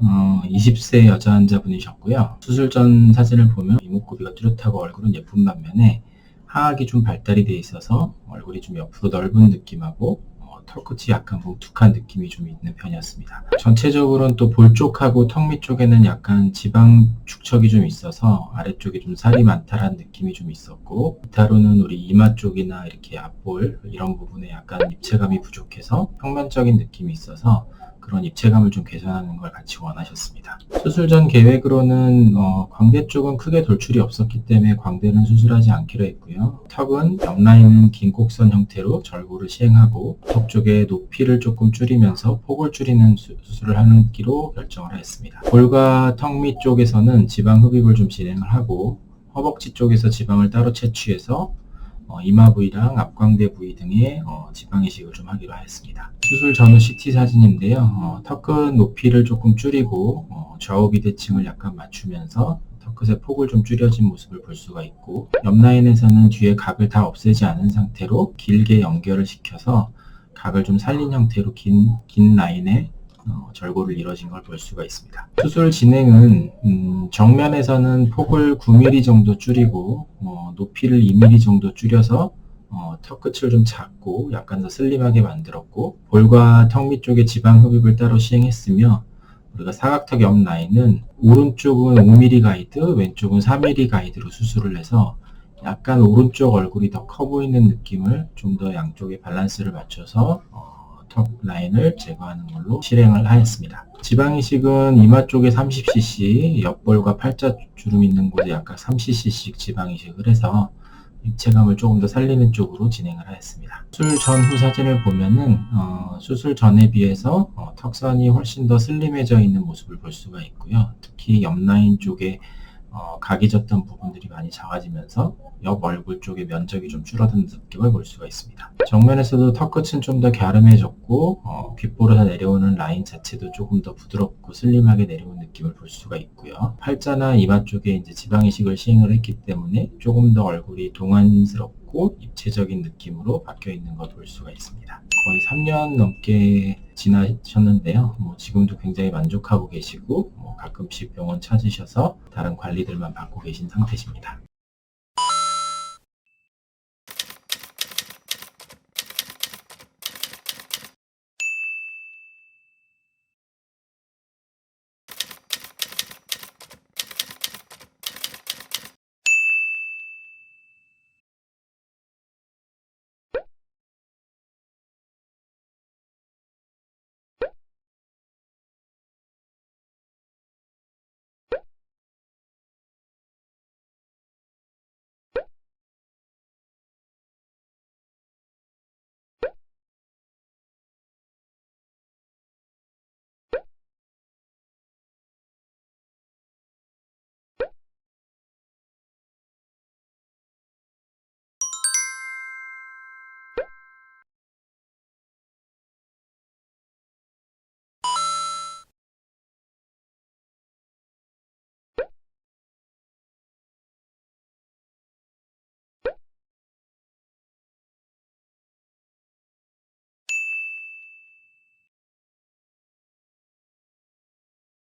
어, 20세 여자 환자분이셨고요. 수술 전 사진을 보면 이목구비가 뚜렷하고 얼굴은 예쁜 반면에 하악이 좀 발달이 돼 있어서 얼굴이 좀 옆으로 넓은 느낌하고 어, 털끝이 약간 뭉툭한 느낌이 좀 있는 편이었습니다. 전체적으로는 또 볼 쪽하고 턱 밑 쪽에는 약간 지방 축척이 좀 있어서 아래쪽에 좀 살이 많다라는 느낌이 좀 있었고 기타로는 우리 이마 쪽이나 이렇게 앞볼 이런 부분에 약간 입체감이 부족해서 평면적인 느낌이 있어서 그런 입체감을 좀 개선하는 걸 같이 원하셨습니다. 수술 전 계획으로는 어, 광대 쪽은 크게 돌출이 없었기 때문에 광대는 수술하지 않기로 했고요. 턱은 옆라인은 긴 곡선 형태로 절골을 시행하고 턱 쪽의 높이를 조금 줄이면서 폭을 줄이는 수, 술을 하는 기로 결정을 했습니다. 볼과 턱 밑 쪽에서는 지방 흡입을 좀 진행을 하고 허벅지 쪽에서 지방을 따로 채취해서 어, 이마 부위랑 앞광대 부위 등의 어, 지방 이식을 좀 하기로 하였습니다. 수술 전후 CT 사진인데요. 어, 턱끝 높이를 조금 줄이고 어, 좌우 비대칭을 약간 맞추면서 턱끝의 폭을 좀 줄여진 모습을 볼 수가 있고 옆 라인에서는 뒤에 각을 다 없애지 않은 상태로 길게 연결을 시켜서 각을 좀 살린 형태로 긴, 긴 라인에 어, 절골을 이뤄진 걸 볼 수가 있습니다. 수술 진행은 음, 정면에서는 폭을 9mm 정도 줄이고 어, 높이를 2mm 정도 줄여서 어, 턱 끝을 좀 작고 약간 더 슬림하게 만들었고 볼과 턱 밑 쪽에 지방 흡입을 따로 시행했으며 우리가 사각턱 옆 라인은 오른쪽은 5mm 가이드, 왼쪽은 4mm 가이드로 수술을 해서 약간 오른쪽 얼굴이 더 커 보이는 느낌을 좀 더 양쪽에 밸런스를 맞춰서 어, 턱 라인을 제거하는 걸로 실행을 하였습니다. 지방 이식은 이마 쪽에 30cc, 옆볼과 팔자 주름 있는 곳에 약간 3cc씩 지방 이식을 해서 입체감을 조금 더 살리는 쪽으로 진행을 하였습니다. 수술 전 후 사진을 보면은 어, 수술 전에 비해서 어, 턱선이 훨씬 더 슬림해져 있는 모습을 볼 수가 있고요. 특히 옆 라인 쪽에 어, 각이 졌던 부분들이 많이 작아지면서 옆 얼굴 쪽의 면적이 좀 줄어든 느낌을 볼 수가 있습니다. 정면에서도 턱끝은 좀 더 갸름해졌고 어, 귓볼에서 내려오는 라인 자체도 조금 더 부드럽고 슬림하게 내려온 느낌을 볼 수가 있고요. 팔자나 이마 쪽에 이제 지방 이식을 시행을 했기 때문에 조금 더 얼굴이 동안스럽고 입체적인 느낌으로 바뀌어 있는 걸 볼 수가 있습니다. 거의 3년 넘게 지나셨는데요. 뭐 지금도 굉장히 만족하고 계시고 뭐 가끔씩 병원 찾으셔서 다른 관리들만 받고 계신 상태십니다.